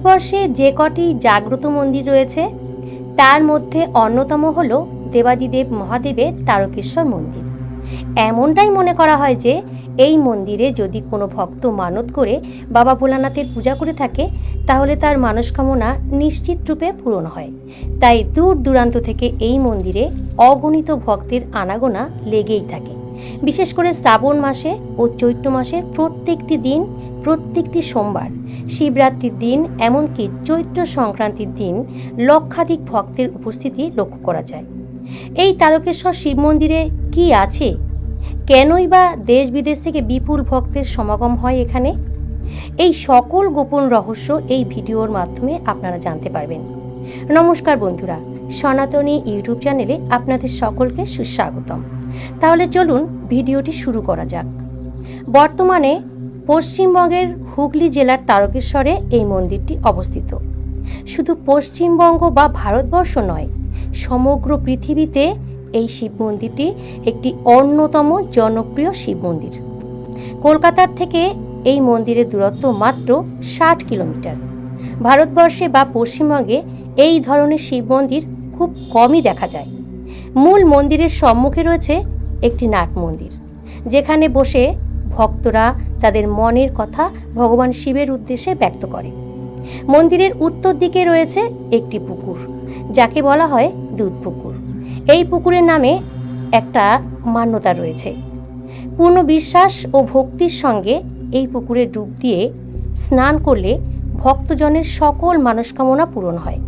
ভারতবর্ষে যে কটি জাগ্রত মন্দির রয়েছে, তার মধ্যে অন্যতম হল দেবাদিদেব মহাদেবের তারকেশ্বর মন্দির। এমনটাই মনে করা হয় যে, এই মন্দিরে যদি কোনো ভক্ত মানত করে বাবা ভোলানাথের পূজা করে থাকে, তাহলে তার মানসকামনা নিশ্চিত রূপে পূরণ হয়। তাই দূর দূরান্ত থেকে এই মন্দিরে অগণিত ভক্তের আনাগোনা লেগেই থাকে। বিশেষ করে শ্রাবণ মাসে ও চৈত্র মাসের প্রত্যেকটি দিন, প্রত্যেকটি সোমবার শিবরাত্রির দিন এমনকি চৈত্র সংক্রান্তির দিন লক্ষাধিক ভক্তের উপস্থিতি লক্ষ্য করা যায়। এই তারকেশ্বর শিব মন্দিরে কি আছে? কেনই বা দেশ বিদেশ থেকে বিপুল ভক্তের সমাগম হয় এখানে? এই সকল গোপন রহস্য এই ভিডিওর মাধ্যমে আপনারা জানতে পারবেন। নমস্কার বন্ধুরা, সনাতনী ইউটিউব চ্যানেলে আপনাদের সকলকে সুস্বাগতম। তাহলে চলুন ভিডিওটি শুরু করা যাক। বর্তমানে পশ্চিমবঙ্গের হুগলি জেলার তারকেশ্বরে এই মন্দিরটি অবস্থিত। শুধু পশ্চিমবঙ্গ বা ভারতবর্ষ নয়, সমগ্র পৃথিবীতে এই শিব মন্দিরটি একটি অন্যতম জনপ্রিয় শিব মন্দির। কলকাতার থেকে এই মন্দিরের দূরত্ব মাত্র ষাট কিলোমিটার। ভারতবর্ষে বা পশ্চিমবঙ্গে এই ধরনের শিব মন্দির খুব কমই দেখা যায়। মূল মন্দিরের সম্মুখে রয়েছে একটি নাট মন্দির, যেখানে বসে ভক্তরা তাদের মনের কথা ভগবান শিবের উদ্দেশ্যে ব্যক্ত করে। মন্দিরের উত্তর দিকে রয়েছে একটি পুকুর, যাকে বলা হয় দুধ পুকুর। এই পুকুরের নামে একটা মান্যতা রয়েছে। পূর্ণ বিশ্বাস ও ভক্তির সঙ্গে এই পুকুরে ডুব দিয়ে স্নান করলে ভক্তজনের সকল মানসকামনা পূরণ হয়।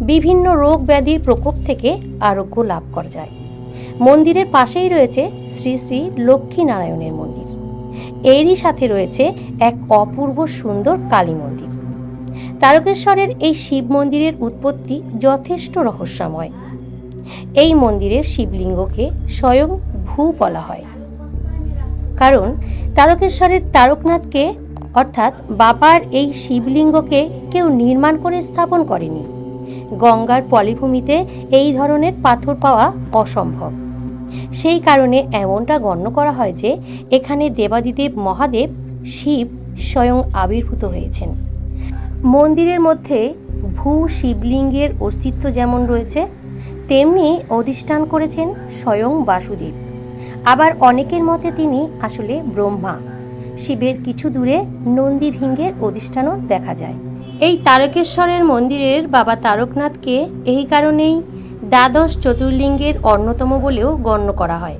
বিভিন্ন রোগ ব্যাধির প্রকোপ থেকে আরোগ্য লাভ করা যায়। মন্দিরের পাশেই রয়েছে শ্রী শ্রী লক্ষ্মী নারায়ণের মন্দির। এরই সাথে রয়েছে এক অপূর্ব সুন্দর কালী মন্দির। তারকেশ্বরের এই শিব মন্দিরের উৎপত্তি যথেষ্ট রহস্যময়। এই মন্দিরের শিবলিঙ্গকে স্বয়ং ভূ বলা হয়। কারণ তারকেশ্বরের তারকনাথকে, অর্থাৎ বাবার এই শিবলিঙ্গকে কেউ নির্মাণ করে স্থাপন করেনি। গঙ্গার পলিভূমিতে এই ধরনের পাথর পাওয়া অসম্ভব। সেই কারণে এমনটা গণ্য করা হয় যে এখানে দেবাদিদেব মহাদেব শিব স্বয়ং আবির্ভূত হয়েছেন। মন্দিরের মধ্যে ভূ শিবলিঙ্গের অস্তিত্ব যেমন রয়েছে, তেমনি অধিষ্ঠান করেছেন স্বয়ং বাসুদেব। আবার অনেকের মতে তিনি আসলে ব্রহ্মা। শিবের কিছু দূরে নন্দী ভিঙ্গের অধিষ্ঠানও দেখা যায়। এই তারকেশ্বরের মন্দিরের বাবা তারকনাথকে এই কারণেই দ্বাদশ চতুর্লিঙ্গের অন্যতম বলেও গণ্য করা হয়।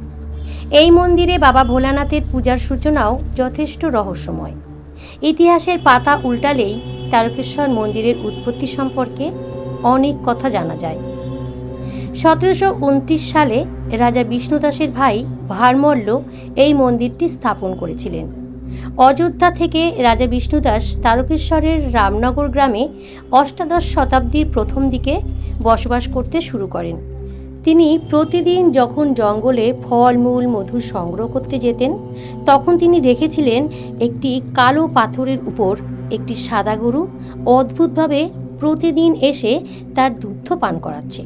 এই মন্দিরে বাবা ভোলানাথের পূজার সূচনাও যথেষ্ট রহস্যময়। ইতিহাসের পাতা উল্টালেই তারকেশ্বর মন্দিরের উৎপত্তি সম্পর্কে অনেক কথা জানা যায়। সতেরোশো উনত্রিশ সালে রাজা বিষ্ণুদাসের ভাই ভারমল্ল এই মন্দিরটি স্থাপন করেছিলেন। অযোধ্যা থেকে রাজা বিষ্ণুদাস তারকেশ্বরের রামনগর গ্রামে অষ্টাদশ শতাব্দীর প্রথম দিকে বসবাস করতে শুরু করেন। তিনি প্রতিদিন যখন জঙ্গলে ফলমূল, মধু সংগ্রহ করতে যেতেন, তখন তিনি দেখেছিলেন একটি কালো পাথরের উপর একটি সাদা গরু অদ্ভুতভাবে প্রতিদিন এসে তার দুগ্ধ পান করাচ্ছে।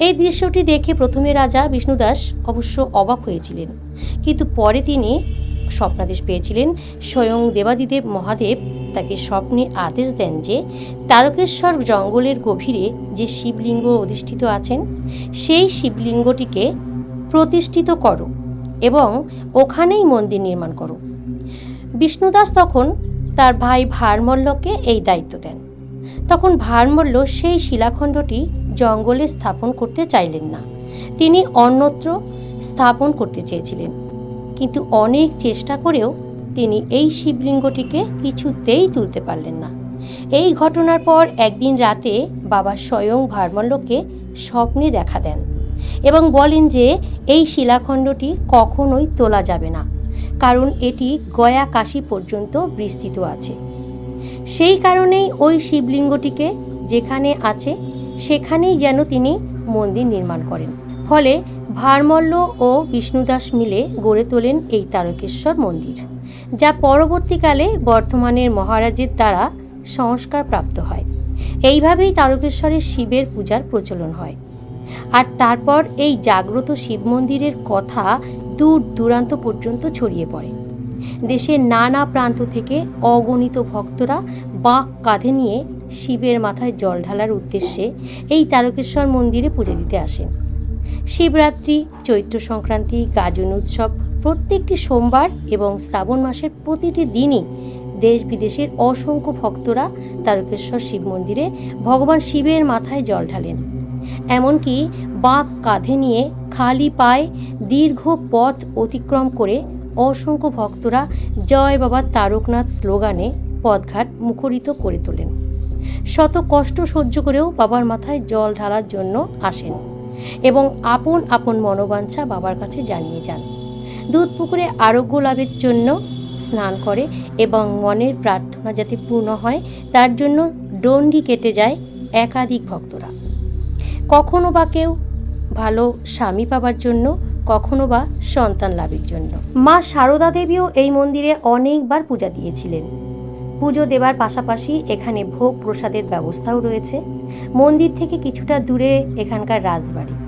এই দৃশ্যটি দেখে প্রথমে রাজা বিষ্ণুদাস অবশ্য অবাক হয়েছিলেন। কিন্তু পরে তিনি স্বপ্নাদেশ পেয়েছিলেন স্বয়ং দেবাদিদেব মহাদেব তাকে স্বপ্নে আদেশ দেন যে তারকেশ্বর জঙ্গলের গভীরে যে শিবলিঙ্গ অধিষ্ঠিত আছেন, সেই শিবলিঙ্গটিকে প্রতিষ্ঠিত করো এবং ওখানেই মন্দির নির্মাণ করো। বিষ্ণুদাস তখন তার ভাই ভারমল্লকে এই দায়িত্ব দেন। তখন ভারমল্ল সেই শিলাখণ্ডটি জঙ্গলে স্থাপন করতে চাইলেন না। তিনি অন্যত্র স্থাপন করতে চেয়েছিলেন। কিন্তু অনেক চেষ্টা করেও তিনি এই শিবলিঙ্গটিকে কিছুতেই তুলতে পারলেন না। এই ঘটনার পর একদিন রাতে বাবা স্বয়ং ভারমল্লকে স্বপ্নে দেখা দেন এবং বলেন যে এই শিলাখণ্ডটি কখনোই তোলা যাবে না, কারণ এটি গয়া কাশি পর্যন্ত বিস্তৃত আছে। সেই কারণেই ওই শিবলিঙ্গটিকে যেখানে আছে, সেখানেই যেন তিনি মন্দির নির্মাণ করেন। ফলে ভারমল্ল ও বিষ্ণুদাস মিলে গড়ে তোলেন এই তারকেশ্বর মন্দির। যা পরবর্তীকালে বর্তমানের মহারাজের দ্বারা সংস্কার প্রাপ্ত হয়। এইভাবেই তারকেশ্বরের শিবের পূজার প্রচলন হয়। আর তারপর এই জাগ্রত শিব মন্দিরের কথা দূর দূরান্ত পর্যন্ত ছড়িয়ে পড়ে। দেশের নানা প্রান্ত থেকে অগণিত ভক্তরা বাঁক কাঁধে নিয়ে শিবের মাথায় জল ঢালার উদ্দেশ্যে এই তারকেশ্বর মন্দিরে পুজো দিতে আসেন। শিবরাত্রি, চৈত্র সংক্রান্তি, গাজন উৎসব প্রত্যেকটি সোমবার এবং শ্রাবণ মাসের প্রতিটি দিনই দেশ বিদেশের অসংখ্য ভক্তরা তারকেশ্বর শিব মন্দিরে ভগবান শিবের মাথায় জল ঢালেন। এমনকি বাঁক কাঁধে নিয়ে খালি পায়ে দীর্ঘ পথ অতিক্রম করে অসংখ্য ভক্তরা জয় বাবা তারকনাথ স্লোগানে পথঘাট মুখরিত করে তোলেন। শত কষ্ট সহ্য করেও বাবার মাথায় জল ঢালার জন্য আসেন এবং আপন আপন মনোবাঞ্ছা বাবার কাছে জানিয়ে যান। দুধ পুকুরে আরোগ্য লাভের জন্য স্নান করে এবং মনের প্রার্থনা যাতে পূর্ণ হয়, তার জন্য ডন্ডি কেটে যায় একাধিক ভক্তরা। কখনো বা কেউ ভালো স্বামী পাবার জন্য, কখনো বা সন্তান লাভের জন্য। মা সারদা দেবীও এই মন্দিরে অনেকবার পূজা দিয়েছিলেন। পুজো দেবার পাশাপাশি এখানে ভোগ প্রসাদের ব্যবস্থাও রয়েছে। মন্দির থেকে কিছুটা দূরে এখানকার রাজবাড়ি।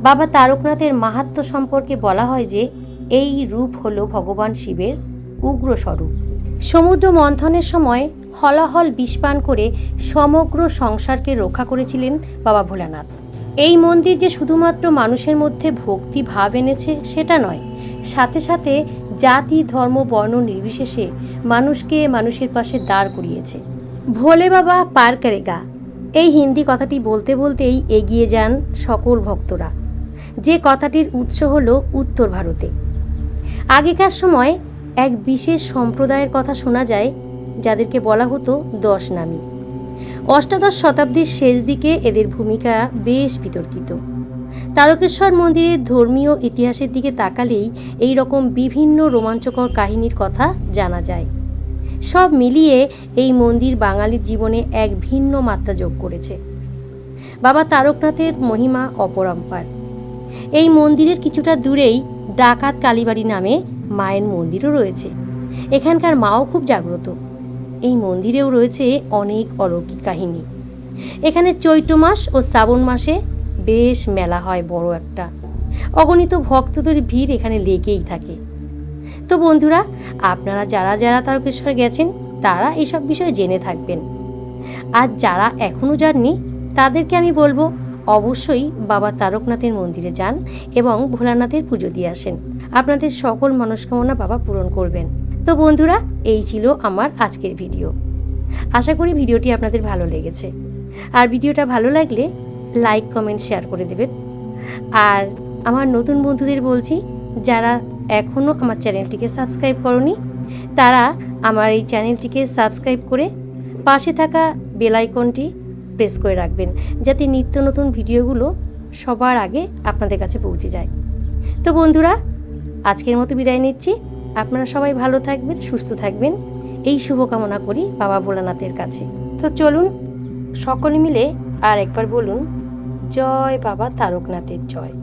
বাবা তারকনাথের মাহাত্ম্য সম্পর্কে বলা হয় যে, এই রূপ হল ভগবান শিবের উগ্র স্বরূপ সমুদ্র মন্থনের সময় হলাহল বিষপান করে সমগ্র সংসারকে রক্ষা করেছিলেন বাবা ভোলানাথ। এই মন্দির যে শুধুমাত্র মানুষের মধ্যে ভক্তি ভাব এনেছে, সেটা নয়। সাথে সাথে জাতি, ধর্ম, বর্ণ নির্বিশেষে মানুষকে মানুষের পাশে দাঁড় করিয়েছে। ভোলে বাবা পার করেগা এই হিন্দি কথাটি বলতে বলতেই এগিয়ে যান সকল ভক্তরা। যে কথাটির উৎস হল উত্তর ভারতে। আগেকার সময় এক বিশেষ সম্প্রদায়ের কথা শোনা যায়, যাদেরকে বলা হতো দশ নামী। অষ্টাদশ শতাব্দীর শেষ দিকে এদের ভূমিকা বেশ বিতর্কিত। তারকেশ্বর মন্দিরের ধর্মীয় ইতিহাসের দিকে তাকালেই এই রকম বিভিন্ন রোমাঞ্চকর কাহিনীর কথা জানা যায়। সব মিলিয়ে এই মন্দির বাঙালির জীবনে এক ভিন্ন মাত্রা যোগ করেছে। বাবা তারকনাথের মহিমা অপরম্পার। এই মন্দিরের কিছুটা দূরেই ডাকাত কালীবাড়ি নামে মায়ের মন্দিরও রয়েছে। এখানকার মাও খুব জাগ্রত। এই মন্দিরেও রয়েছে অনেক অলৌকিক কাহিনী। এখানে চৈত্র মাস ও শ্রাবণ মাসে বেশ মেলা হয় বড় একটা। অগণিত ভক্তদের ভিড় এখানে লেগেই থাকে। তো বন্ধুরা, আপনারা যারা যারা তারকেশ্বর গেছেন, তারা এইসব বিষয়ে জেনে থাকবেন। আর যারা এখনও যাননি, তাদেরকে আমি বলব অবশ্যই বাবা তারকনাথের মন্দিরে যান এবং ভোলানাথের পুজো দিয়ে আসেন। আপনাদের সকল মনস্কামনা বাবা পূরণ করবেন। তো বন্ধুরা, এই ছিল আমার আজকের ভিডিও। আশা করি ভিডিওটি আপনাদের ভালো লেগেছে। আর ভিডিওটা ভালো লাগলে লাইক, কমেন্ট, শেয়ার করে দেবেন। আর আমার নতুন বন্ধুদের বলছি, যারা এখনও আমার চ্যানেলটিকে সাবস্ক্রাইব করনি, তারা আমার এই চ্যানেলটিকে সাবস্ক্রাইব করে পাশে থাকা বেল আইকনটি প্রেস করে রাখবেন যাতে নিত্য নতুন ভিডিওগুলো সবার আগে আপনাদের কাছে পৌঁছে যায়। তো বন্ধুরা, আজকের মতো বিদায় নিচ্ছি। আপনারা সবাই ভালো থাকবেন, সুস্থ থাকবেন। এই শুভকামনা করি বাবা ভোলানাথের কাছে। তো চলুন, সকলে মিলে আর একবার বলুন, জয় বাবা তারকনাথের জয়।